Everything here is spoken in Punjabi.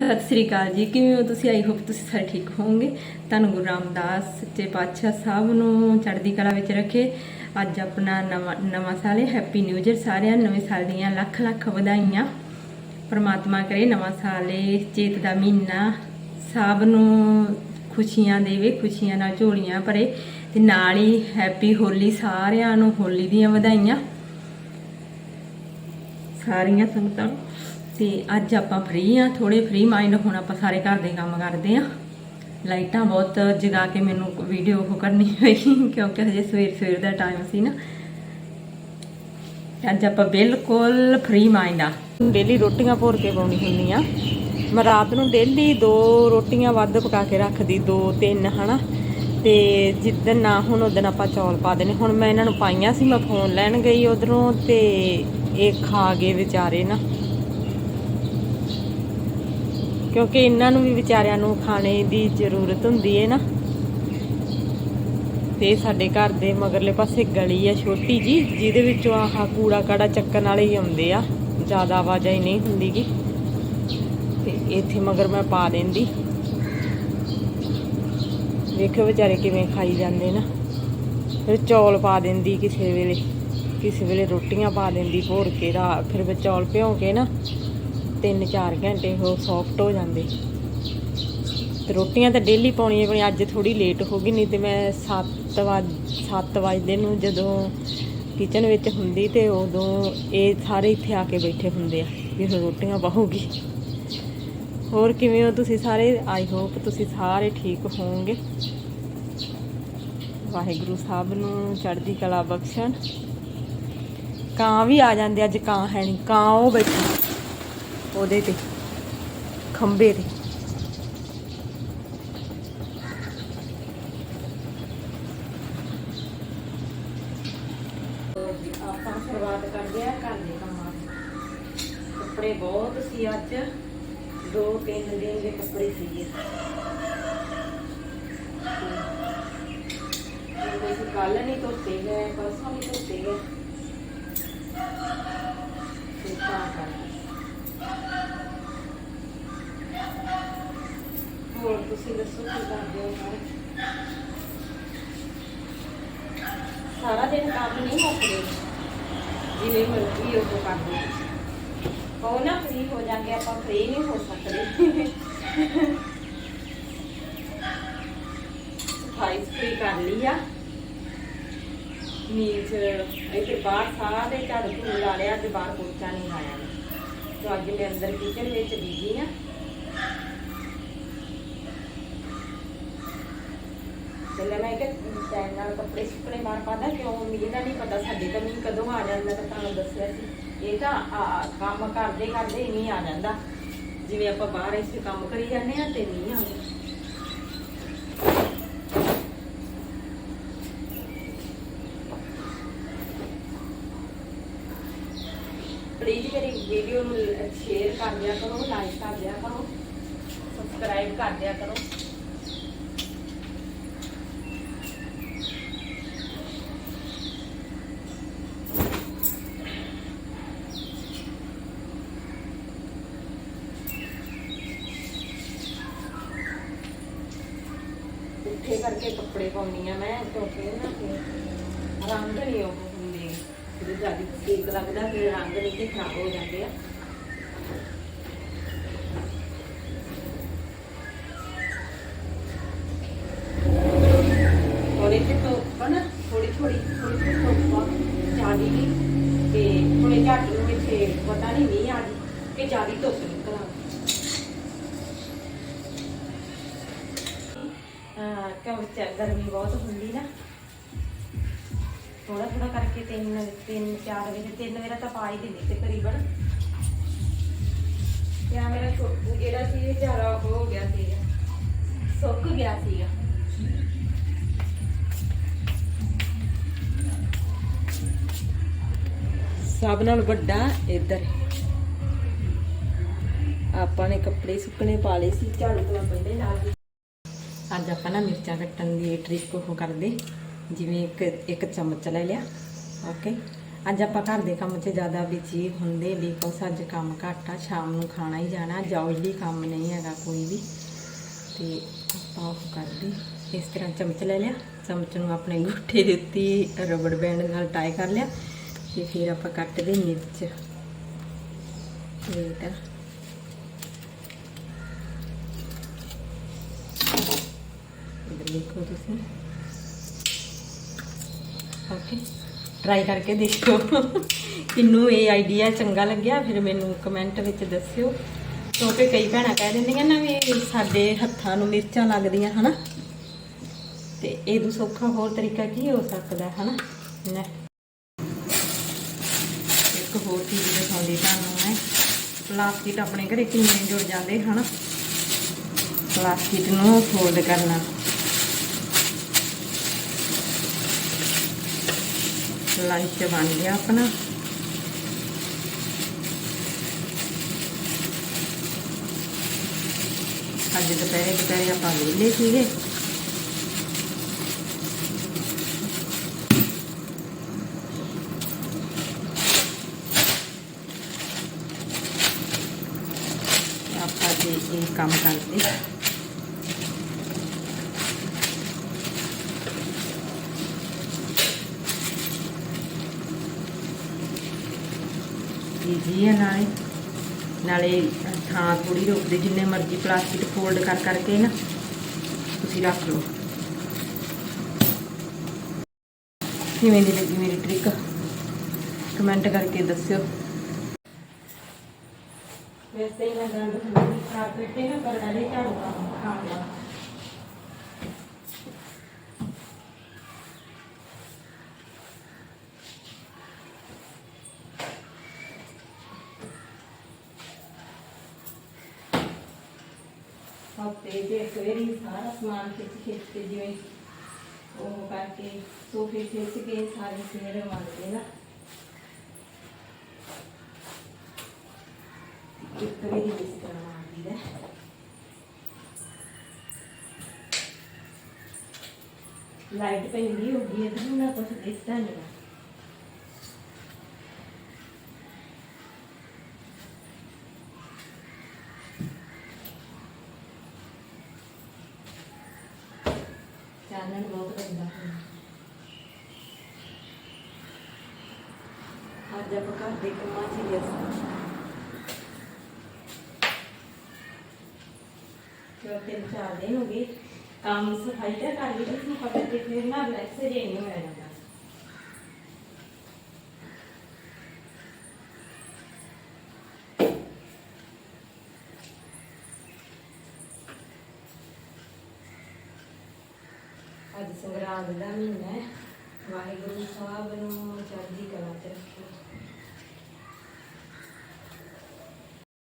ਸਤਿ ਸ੍ਰੀ ਅਕਾਲ ਜੀ, ਕਿਵੇਂ ਹੋ ਤੁਸੀਂ? ਆਈ ਹੋਪ ਤੁਸੀਂ ਸਾਰੇ ਠੀਕ ਹੋਵੋਗੇ। ਤੁਹਾਨੂੰ ਗੁਰੂ ਰਾਮਦਾਸ ਸੱਚੇ ਪਾਤਸ਼ਾਹ ਸਾਹਿਬ ਨੂੰ ਚੜ੍ਹਦੀ ਕਲਾ ਵਿੱਚ ਰੱਖੇ। ਅੱਜ ਆਪਣਾ ਨਵਾਂ ਨਵਾਂ ਸਾਲ ਹੈ। ਹੈਪੀ ਨਿਊ ਇਅਰ ਸਾਰਿਆਂ ਨੂੰ। ਨਵੇਂ ਸਾਲ ਦੀਆਂ ਲੱਖ ਲੱਖ ਵਧਾਈਆਂ। ਪ੍ਰਮਾਤਮਾ ਕਰੇ ਨਵਾਂ ਸਾਲ ਏ। ਚੇਤ ਦਾ ਮਹੀਨਾ ਸਭ ਨੂੰ ਖੁਸ਼ੀਆਂ ਦੇਵੇ, ਖੁਸ਼ੀਆਂ ਨਾਲ ਝੋਲੀਆਂ ਭਰੇ। ਤੇ ਨਾਲ ਹੀ ਹੈਪੀ ਹੋਲੀ ਸਾਰਿਆਂ ਨੂੰ ਹੋਲੀ ਦੀਆਂ ਵਧਾਈਆਂ। ਸਾਰੀਆਂ ਸੰਗਤਾਂ ਨੂੰ। ਤੇ ਅੱਜ ਆਪਾਂ ਫ੍ਰੀ ਆ ਥੋੜੇ ਫ੍ਰੀ ਮਾਈਂਡ ਹੁਣ ਆਪਾਂ ਸਾਰੇ ਘਰ ਦੇ ਕੰਮ ਕਰਦੇ ਆ। ਲਾਈਟਾਂ ਬਹੁਤ ਜਗਾ ਕੇ ਮੈਨੂੰ ਵੀਡੀਓ ਉਹ ਕਰਨੀ ਪਈ, ਕਿਉਂਕਿ ਹਜੇ ਸਵੇਰ ਸਵੇਰ ਦਾ ਟਾਈਮ ਸੀ ਨਾ। ਅੱਜ ਆਪਾਂ ਬਿਲਕੁਲ ਫ੍ਰੀ ਮਾਈਂਡ ਆ। ਡੇਲੀ ਰੋਟੀਆਂ ਭੋਰ ਕੇ ਪਾਉਣੀ ਹੁੰਦੀ ਆ। ਮੈਂ ਰਾਤ ਨੂੰ ਡੇਲੀ ਦੋ ਰੋਟੀਆਂ ਵੱਧ ਪਕਾ ਕੇ ਰੱਖਦੀ, ਦੋ ਤਿੰਨ, ਹਨਾ। ਤੇ ਜਿੱਦਣ ਨਾ ਹੁਣ ਉਦੋਂ ਆਪਾਂ ਚੌਲ ਪਾ ਦੇਣੇ। ਹੁਣ ਮੈਂ ਇਹਨਾਂ ਨੂੰ ਪਾਈਆਂ ਸੀ, ਮੈਂ ਫੋਨ ਲੈਣ ਗਈ ਉਧਰੋਂ ਤੇ ਇਹ ਖਾ ਗਏ ਵਿਚਾਰੇ ਨਾ। ਕਿਉਂਕਿ ਇਹਨਾਂ ਨੂੰ ਵੀ ਵਿਚਾਰਿਆਂ ਨੂੰ ਖਾਣੇ ਦੀ ਜ਼ਰੂਰਤ ਹੁੰਦੀ ਹੈ ਨਾ। ਤੇ ਸਾਡੇ ਘਰ ਦੇ ਮਗਰਲੇ ਪਾਸੇ ਗਲੀ ਆ ਛੋਟੀ ਜੀ, ਜਿਹਦੇ ਵਿੱਚੋਂ ਆਹ ਕੂੜਾ ਕਾੜਾ ਚੱਕਣ ਵਾਲੇ ਹੀ ਆਉਂਦੇ ਆ। ਜ਼ਿਆਦਾ ਆਵਾਜਾਈ ਨਹੀਂ ਹੁੰਦੀਗੀ ਤੇ ਇੱਥੇ ਮਗਰ ਮੈਂ ਪਾ ਦਿੰਦੀ। ਵੇਖੋ ਵਿਚਾਰੇ ਕਿਵੇਂ ਖਾਈ ਜਾਂਦੇ ਨਾ। ਫਿਰ ਚੌਲ ਪਾ ਦਿੰਦੀ ਕਿਸੇ ਵੇਲੇ ਕਿਸੇ ਵੇਲੇ ਰੋਟੀਆਂ ਪਾ ਦਿੰਦੀ ਭੋਰ ਕੇ ਰਾ ਫਿਰ ਮੈਂ ਚੌਲ ਭਿਉਂ ਕੇ ਨਾ। 3-4 ਘੰਟੇ ਉਹ ਸੌਫਟ ਹੋ ਜਾਂਦੇ। ਤੇ ਰੋਟੀਆਂ ਤਾਂ ਡੇਲੀ ਪਾਉਣੀਆਂ ਪੈਣੀਆਂ, ਅੱਜ ਥੋੜੀ ਲੇਟ ਹੋ ਗਈ, ਨਹੀਂ ਤੇ ਮੈਂ 7 ਵਜੇ 7 ਵਜੇ ਨੂੰ ਜਦੋਂ ਕਿਚਨ ਵਿੱਚ ਹੁੰਦੀ ਤੇ ਉਦੋਂ ਇਹ ਸਾਰੇ ਇੱਥੇ ਆ ਕੇ ਬੈਠੇ ਹੁੰਦੇ ਆ ਵੀ ਹੁਣ ਰੋਟੀਆਂ ਪਾਹੂਗੀ ਹੋਰ ਕਿਵੇਂ ਹੋ ਤੁਸੀਂ ਸਾਰੇ? ਆਈ ਹੋਪ ਤੁਸੀਂ ਸਾਰੇ ਠੀਕ ਹੋਵੋਗੇ। ਵਾਹਿਗੁਰੂ ਸਾਹਿਬ ਨੂੰ ਚੜ੍ਹਦੀ ਕਲਾ ਬਖਸ਼ਣ। ਕਾਂ ਵੀ ਆ ਜਾਂਦੇ ਅੱਜ ਕਾਂ ਹੈ ਨਹੀਂ ਕਾਂ ਉਹ ਬੈਠੇ। ਉਹਦੇ ਤੇ ਖੰਬੇ ਤੇ। ਆਪਾਂ ਸ਼ੁਰੂਆਤ ਕਰਦੇ ਆ ਘਰ ਦੇ ਕੰਮਾਂ ਦੀ। ਕੱਪੜੇ ਬਹੁਤ ਸੀ ਅੱਜ, ਦੋ ਤਿੰਨ ਦਿਨ ਦੇ ਕੱਪੜੇ ਸੀਗੇ। ਕੋਈ ਕੱਲ ਨਹੀਂ ਧੋਤੇ ਗਏ, ਪਰਸੋਂ ਨਹੀਂ ਧੋਤੇ ਗਏ। ਤੇ ਤਾਂ ਕਰਕੇ। ਤੁਸੀਂ ਦੱਸੋ ਕੀ ਕਰਦੇ ਹੋ ਸਾਰੇ ਸਾਰਾ ਦਿਨ ਕੰਮ ਨਹੀਂ ਮੁੱਕਦੇ। ਜਿਵੇਂ ਮਰਜ਼ੀ ਉਹ ਕਰਦੇ ਉਹ ਨਾ ਫ੍ਰੀ ਹੋ ਜਾਂਗੇ ਆਪਾਂ ਫ੍ਰੀ ਨਹੀਂ ਹੋ ਸਕਦੇ। ਸਫ਼ਾਈ ਫ੍ਰੀ ਕਰ ਲਈ ਆ। ਨੀਚ ਇੱਥੇ ਬਾਹਰ ਸਾਰੇ ਝਾੜੂ ਝੂੜੂ ਲਾ ਲਿਆ ਤੇ ਬਾਹਰ ਪੋਚਾ ਨਹੀਂ ਲਾਇਆ। ਤੇ ਅੱਜ ਮੈਂ ਅੰਦਰ ਕਿਚਨ ਵਿੱਚ ਬੀਜੀ ਆ। ਚੱਲੇ ਮੈਂ ਕਿ ਟਾਈਮ ਨਾਲ ਕੱਪੜੇ ਸੁੱਕਣੇ ਮਾਰ ਪਾਦਾ ਕਿਉਂ ਮੀਂਹ ਦਾ ਨਹੀਂ ਪਤਾ ਸਾਡੇ ਤਾਂ ਮੀਂਹ ਕਦੋਂ ਆ ਜਾਂਦਾ ਤਾਂ ਤੁਹਾਨੂੰ ਦੱਸਿਆ ਸੀ। ਇਹ ਤਾਂ ਆ- ਕੰਮ ਕਰਦੇ ਕਰਦੇ ਹੀ ਨਹੀਂ ਆ ਜਾਂਦਾ। ਜਿਵੇਂ ਆਪਾਂ ਬਾਹਰ ਇੱਥੇ ਕੰਮ ਕਰੀ ਜਾਂਦੇ ਆ ਤੇ ਨਹੀਂ ਆ ਪਲੀਜ਼ ਮੇਰੀ ਵੀਡੀਓ ਨੂੰ ਸ਼ੇਅਰ ਕਰ ਦਿਆ ਕਰੋ ਲਾਈਕ ਕਰ ਦਿਆ ਕਰੋ ਸਬਸਕ੍ਰਾਈਬ ਕਰ ਦਿਆ ਕਰੋ। ਕਰਕੇ ਕੱਪੜੇ ਪਾਉਣੀ ਆ ਮੈਂ, ਕਿਉਂਕਿ ਨਾ ਫਿਰ ਰੰਗ ਨਹੀਂ ਉਹ ਹੁੰਦੇ। ਜਦੋਂ ਜ਼ਿਆਦਾ ਸੇਕ ਲੱਗਦਾ, ਫਿਰ ਰੰਗ ਨਹੀਂ ਤੇ ਖਰਾਬ ਹੋ ਜਾਂਦੇ ਆ। ਥੋੜੀ ਜਿਹੀ ਧੁੱਪ ਨਾ ਥੋੜੀ ਥੋੜੀ ਥੋੜੀ ਥੋੜੀ ਧੁੱਪ ਜਿਆਦੀ ਨਹੀਂ ਤੇ ਹੁਣੇ ਝੱਟ ਨੂੰ ਇੱਥੇ ਪਤਾ ਨਹੀਂ ਮੀਂਹ ਆ ਗਈ ਕਿ ਜਿਆਦੀ ਧੁੱਪ ਨਿਕਲ ਹਾਂ ਕਿਉਂ ਗਰਮੀ ਬਹੁਤ ਹੁੰਦੀ ਨਾ। ਥੋੜਾ ਥੋੜਾ ਕਰਕੇ ਤਿੰਨ ਤਿੰਨ, ਚਾਰ ਵਜੇ, ਤਿੰਨ ਵਜੇ ਤਾਂ ਪਾ ਹੀ ਦਿੰਦੀ ਤਕਰੀਬਨ। ਤੇ ਮੇਰਾ ਛੋਟੂ ਜਿਹੜਾ ਸੀ ਜ਼ਿਆਦਾ ਹੋ ਗਿਆ ਸੀਗਾ। ਸੁੱਕ ਗਿਆ ਸੀਗਾ। ਸਭ ਨਾਲ ਵੱਡਾ ਇੱਧਰ। ਆਪਾਂ ਨੇ ਕੱਪੜੇ ਸੁੱਕਣੇ ਪਾ ਲਏ ਸੀ ਝਾੜੂ ਤੋਂ ਪਹਿਲੇ ਨਾਲ। ਅੱਜ ਆਪਾਂ ਨਾ ਮਿਰਚਾਂ ਕੱਟਣ ਦੀ ਟ੍ਰਿਕ ਉਹ ਕਰਦੇ। ਜਿਵੇਂ ਇੱਕ ਇੱਕ ਚਮਚ ਲੈ ਲਿਆ। ਓਕੇ ਅੱਜ ਆਪਾਂ ਘਰ ਦੇ ਕੰਮ 'ਚ ਜ਼ਿਆਦਾ ਬਿਜ਼ੀ ਹੁੰਦੇ ਬਿਕੋਜ਼ ਅੱਜ ਕੰਮ ਘੱਟ ਆ, ਸ਼ਾਮ ਨੂੰ ਖਾਣਾ ਹੀ ਜਾਣਾ ਜੌਲੀ ਕੰਮ ਨਹੀਂ ਹੈਗਾ ਕੋਈ ਵੀ। ਤੇ ਆਪਾਂ ਉਹ ਕਰਦੇ। ਇਸ ਤਰ੍ਹਾਂ ਚਮਚ ਲੈ ਲਿਆ। ਚਮਚ ਨੂੰ ਆਪਣੇ ਗੁੱਠੇ ਦੇ ਉੱਤੇ ਰਬੜ ਬੈਂਡ ਨਾਲ ਟਾਈ ਕਰ ਲਿਆ। ਤੇ ਫਿਰ ਆਪਾਂ ਕੱਟਦੇ ਮਿਰਚ। ਇਹ ਤਾਂ ਇਧਰ ਦੇਖੋ ਤੁਸੀਂ। ਓਕੇ। ਟਰਾਈ ਕਰਕੇ ਦੇਖਿਓ। ਕਿੰਨੂੰ ਇਹ ਆਈਡੀਆ ਚੰਗਾ ਲੱਗਿਆ, ਫਿਰ ਮੈਨੂੰ ਕਮੈਂਟ ਵਿੱਚ ਦੱਸਿਓ। ਕਿਉਂਕਿ ਕਈ ਭੈਣਾਂ ਕਹਿ ਦਿੰਦੀਆਂ ਨਾ ਵੀ ਸਾਡੇ ਹੱਥਾਂ ਨੂੰ ਮਿਰਚਾਂ ਲੱਗਦੀਆਂ, ਹਨਾ? ਤੇ ਇਹ ਤੋਂ ਸੌਖਾ ਹੋਰ ਤਰੀਕਾ ਕੀ ਹੋ ਸਕਦਾ, ਹਨਾ? ਲੈ। ਇੱਕ ਹੋਰ ਚੀਜ਼ ਦਿਖਾਉਂਦੀ ਤੁਹਾਨੂੰ ਮੈਂ। ਪਲਾਸਟਿਕ ਆਪਣੇ ਘਰੇ ਕਿੰਨੇ ਜੁੜ ਜਾਂਦੇ, ਹਨਾ? ਪਲਾਸਟਿਕ ਨੂੰ ਫੋਲਡ ਕਰਨਾ। ਲੰਚ ਬਣ ਗਿਆ ਆਪਣਾ। ਅੱਜ ਦੁਪਹਿਰੇ ਦੁਪਹਿਰੇ ਆਪਾਂ ਵਿਹਲੇ ਸੀਗੇ। ਆਪਾਂ ਜੀ ਇਹ ਕੰਮ ਕਰਦੇ ਜੀ ਹੈ ਨਾਲੇ। ਨਾਲੇ ਥਾਂ ਥੋੜੀ ਰੋਕਦੇ, ਜਿੰਨੇ ਮਰਜ਼ੀ ਪਲਾਸਟਿਕ ਫੋਲਡ ਕਰ ਕਰਕੇ ਨਾ, ਤੁਸੀਂ ਰੱਖ ਲਓ। ਕਿਵੇਂ ਦੀ ਲੱਗੀ ਮੇਰੀ ਟ੍ਰਿਕ ਕਮੈਂਟ ਕਰਕੇ ਦੱਸਿਓ। ਵੈਸੇ ਹੀ ਮੈਂ ਗੰਦ ਖੰਡੀ ਕਾਰਪੇਟ ਨਾ ਕਰ ਡਾਲੇ ਝਾੜੂ ਖਾਣ ਦਾ ਹਫ਼ਤੇ ਦੇ ਸਵੇਰੇ ਹੀ ਸਾਰਾ ਸਮਾਨ ਖਿੱਚ ਖਿੱਚ ਕੇ ਜਿਵੇਂ ਉਹ ਕਰਕੇ ਸੋਫੇ ਖਿੱਚ ਕੇ ਸਾਰੇ ਸਵੇਰੇ ਮੰਗਦੇ ਨਾ ਇੱਕ ਵਾਰੀ ਇਸ ਤਰ੍ਹਾਂ ਮਾਰਦੀ ਦਾ ਲਾਈਟ ਪੈਂਦੀ ਹੋਗੀ ਇਹ ਨਾ ਕੁਝ ਦਿਸਦਾ ਨਹੀਂ ਚਾਨਣ ਬਹੁਤ ਪੈਂਦਾ ਹੈ। ਅੱਜ ਆਪਾਂ ਘਰ ਦੇ ਕੰਮਾਂ 'ਚ ਹੀ ਵਿਅਸਤ ਜੋ ਤਿੰਨ ਚਾਰ ਦਿਨ ਹੋ ਗਏ, ਕੰਮ ਸਫ਼ਾਈ ਤਾਂ ਕਰ ਲਈ ਸੀ ਪਰ ਤੇ ਫਿਰ ਨਾ ਰਿਲੈਕਸ ਜੇ ਨਹੀਂ ਹੋਇਆ ਜਾਂਦਾ ਅੱਜ ਸੰਗਰਾਂਦ ਦਾ ਮਹੀਨਾ ਹੈ। ਵਾਹਿਗੁਰੂ ਸਾਹਿਬ ਨੂੰ ਚੜ੍ਹਦੀ ਕਲਾ ਚ ਰੱਖੇ